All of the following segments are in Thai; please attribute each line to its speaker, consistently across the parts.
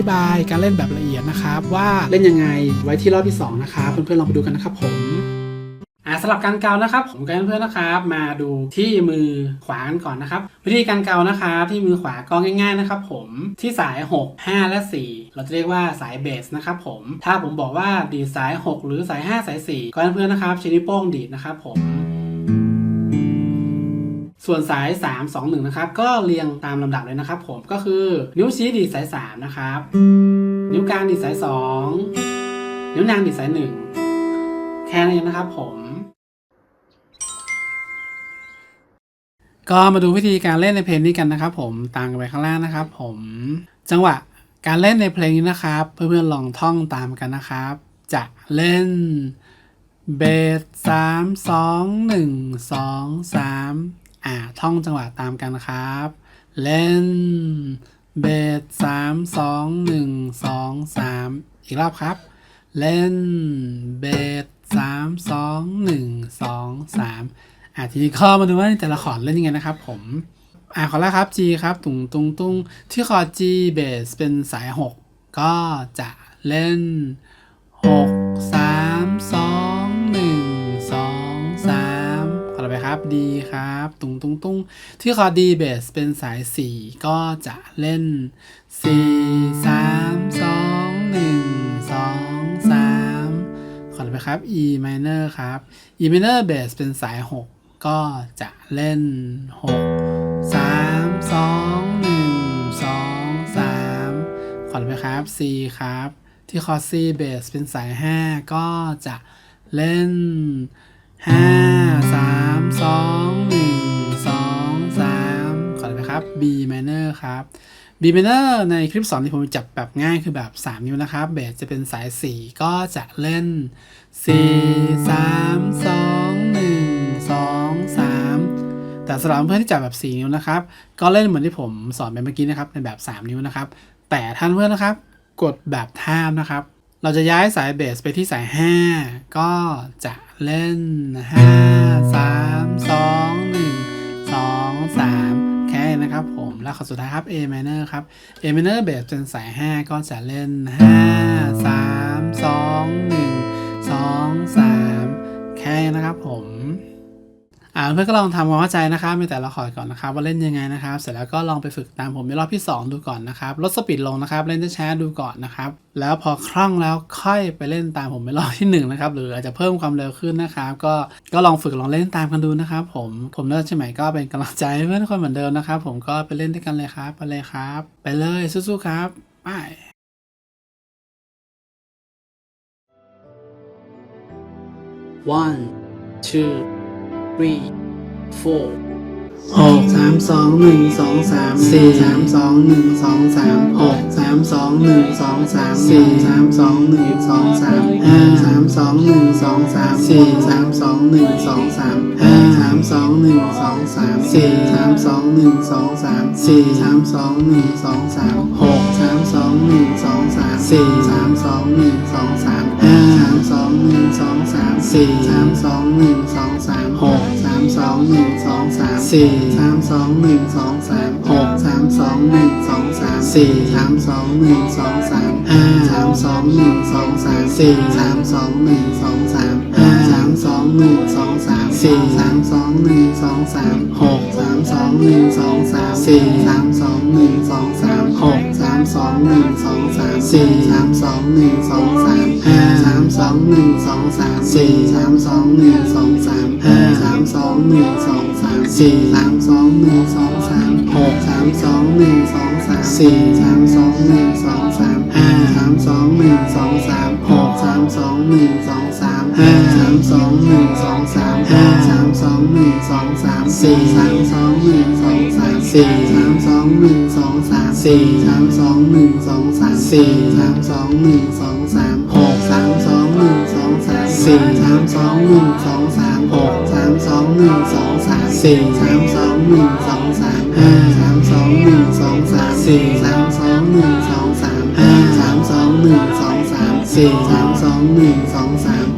Speaker 1: ธิบายการเล่น
Speaker 2: แบบละเอียดนะครับ ว่าเล่นยังไงไว้ที่รอบที่ 2 นะครับเพื่อนๆลองไปดูกันนะครับผมอ่าสำหรับการเกานะครับ ผมกับเพื่อนๆนะครับ มาดูที่มือขวากันก่อนนะครับ วิธีการเกานะครับที่มือขวาก็ง่าย ๆนะครับ ผมที่สาย 6 5 และ 4 เราจะเรียกว่าสายเบสนะครับผมถ้าผมบอกว่าดีดสาย 6 หรือสาย 5 สาย 4ก็เพื่อนๆนะครับใช้นิ้วโป้งดีดนะครับผม ส่วนสาย 3 2 1 นะครับ ก็เรียงตามลำดับเลยนะครับ ผมก็คือนิ้วชี้ดีดสาย 3 นะครับ นิ้วกลางดีดสาย 2 นิ้วนางดีดสาย 1 แค่นั้นเองนะครับผม ก็มาดูวิธีการเล่นในเพลงนี้กันนะครับผมตามกันไปข้างล่างนะครับ ผม จังหวะการเล่นในเพลงนี้นะครับ เพื่อนๆลองท่องตามกันนะครับ จะเล่นเบสสามสองหนึ่งสองสาม อ่า ท่องจังหวะตามกันนะครับ เล่น เบสสามสองหนึ่งสองสามอีกรอบครับ เล่น เบสสามสองหนึ่งสองสามอะทีนี้ข้อมาดูว่าแต่ละคอร์ดเล่นยังไงนะครับ ผมอะขอแรกครับ G ครับ ตุงตุงตุงที่คอร์ด G เบสเป็นสาย 6 ก็จะเล่น 6 D ครับ ตุงตุงตุงที่คอร์ด D เบสเป็นสาย 4 ก็จะเล่น 4 3 2 1 2 3 ขอต่อไปครับ E minor ครับ E minor bass เป็นสาย 6 ก็จะเล่น 6 3 2 1 2 3 ขอต่อไปครับ C ครับ ที่คอร์ด C bass เป็นสาย 5 ก็จะเล่น 5 3 2 1 2 3ขอต่อไปครับ B minor ครับ B minor ในคลิปสอนที่ผมจับแบบง่ายคือแบบ 3 นิ้วนะครับ เบสจะเป็นสาย 4 ก็จะเล่น 4 3 2 1 2 3 แต่สำหรับเพื่อนที่จับแบบ 4 นิ้วนะครับ ก็เล่นเหมือนที่ผมสอนไปเมื่อกี้นะครับ ในแบบ 3 นิ้วนะครับ แต่ท่านเพื่อนนะครับ กดแบบท่ามนะครับ เราจะย้ายสายเบสไปที่สาย 5 ก็จะ เล่น5 3 2 1 2 3แค่นี้นะครับผมแล้วข้อสุดท้ายครับ A minor ครับ A minor เบสเป็นสาย5ก็จะเล่น5 3 2 1 2 3แค่นี้นะครับผม เพื่อนก็ลองทำความเข้าใจนะครับในแต่ละคอร์ดก่อนนะครับว่าเล่นยังไงนะครับ เสร็จแล้วก็ลองไปฝึกตามผมในรอบที่ 2 ดูก่อนนะครับลดสปีดลงนะครับเล่นช้าๆดูก่อนนะครับแล้วพอคล่องแล้วค่อยไปเล่นตามผมในรอบที่1นะครับหรืออาจจะเพิ่มความเร็วขึ้นนะครับก็ก็ลองฝึกลองเล่นตามกันดูนะครับ ผมผมเลิศใช่ไหมก็เป็นกำลังใจให้เพื่อนทุกคนเหมือนเดิมนะครับ ผมก็ไปเล่นด้วยกันเลยครับไปเลยครับ ไปเลยสู้ๆครับไป
Speaker 3: one two three four
Speaker 2: หกสามสองหนึ่งสองสามสี่สามสองหนึ่งสองสามหกสามสองหนึ่งสองสามสี่สามสองหนึ่งสองสามห้าสามสองหนึ่งสองสามสี่สามสองหนึ่งสองสามห้าสามสองหนึ่งสองสามสี่สามสองหนึ่งสองสามสี่สามสองหนึ่งสองสามหกสามสองหนึ่งสองสามสี่สามสองหนึ่งสองสามห้า สามสองหนึ่งสองสามสี่สามสองหนึ่งสองสามหกสามสองหนึ่งสองสามสี่สามสองหนึ่งสองสามหกสามสองหนึ่งสองสามสี่สามสองหนึ่งสองสามห้าสามสองหนึ่งสองสามสี่สามสองหนึ่งสองสามห้าสามสองหนึ่งสองสามสี่สามสองหนึ่งสองสามหกสามสองหนึ่งสองสามสี่สามสองหนึ่งสองสามหก สามสองหนึ่งสองสามสี่สามสองหนึ่งสองสามห้าสามสองหนึ่งสองสามสี่สามสองหนึ่งสองสามห้าสามสองหนึ่งสองสามสี่สามสองหนึ่งสองสามหกสามสองหนึ่งสองสามสี่สามสองหนึ่งสองสามห้าสามสองหนึ่งสองสามหกสามสองหนึ่งสองสามห้าสามสองหนึ่งสองสาม ห้าสามสองหนึ่งสองสามสี่สามสองหนึ่งสองสามสี่สามสองหนึ่งสองสามสี่สามสองหนึ่งสองสามสี่สามสองหนึ่งสองสามหกสามสองหนึ่งสองสามสี่สามสองหนึ่งสองสามหกสามสองหนึ่งสองสามสี่สามสองหนึ่งสองสามห้าสามสองหนึ่งสองสามสี่สามสองหนึ่งสองสามห้าสามสองหนึ่งสองสามสี่สามสองหนึ่งสองสาม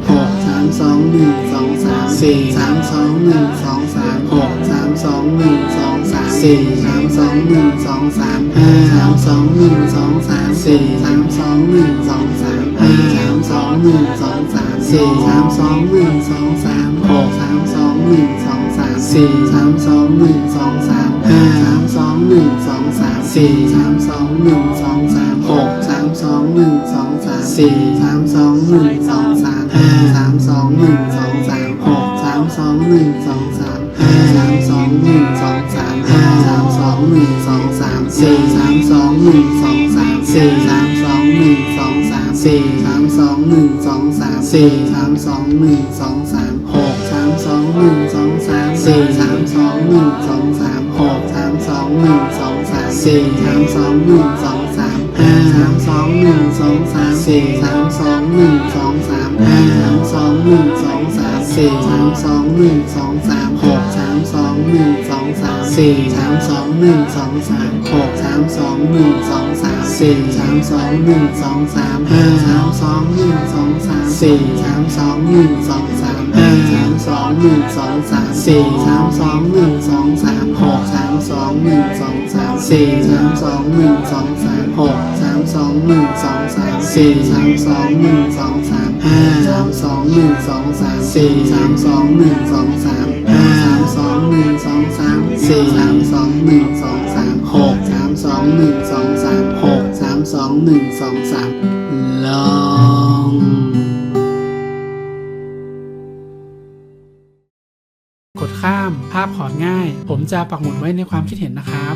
Speaker 2: สามสี่สามสองหนึ่งสองสามหกสามสองหนึ่งสองสามสี่สามสองหนึ่งสองสามห้าสามสองหนึ่งสองสามสี่สามสองหนึ่งสองสามห้าสามสองหนึ่งสองสามสี่สามสองหนึ่งสองสามหกสามสองหนึ่งสองสามสี่สามสองหนึ่งสองสามห้าสามสองหนึ่งสองสามสี่สามสองหนึ่งสองสามหกสามสองหนึ่งสองสามสี่สามสองหนึ่งสอง สามสองหนึ่งสองสามห้าสามสองหนึ่งสองสามห้าสามสองหนึ่งสองสามสี่สามสองหนึ่งสองสามสี่สามสองหนึ่งสองสามสี่สามสองหนึ่งสองสามสี่สามสองหนึ่งสองสามหกสามสองหนึ่งสองสามสี่สามสองหนึ่งสองสามหกสามสองหนึ่งสองสามสี่สามสองหนึ่งสองสามห้าสามสองหนึ่งสองสามสี่สามสองหนึ่งสองสามห้าสามสองหนึ่งสอง สามสี่สามสองหนึ่งสองสามหกสามสองหนึ่งสองสามสี่สามสองหนึ่งสองสามหกสามสองหนึ่งสองสามสี่สามสองหนึ่งสองสามห้าสามสองหนึ่งสองสามสี่สามสองหนึ่งสองสามห้าสามสองหนึ่งสองสามสี่สามสองหนึ่งสองสามหกสามสองหนึ่งสองสามสี่สามสองหนึ่งสองสามหกสามสองหนึ่งสองสามสี่สามสองหนึ่งสองสาม ห้าสามสองหนึ่งสองสามสี่สามสองหนึ่งสองสามห้าสามสองหนึ่งสองสามสี่สามสองหนึ่งสองสามหกสามสองหนึ่งสองสามหกสามสองหนึ่งสองสามลองกดข้ามภาพคอดง่าย ผมจะปักหมุดไว้ในความคิดเห็นนะครับ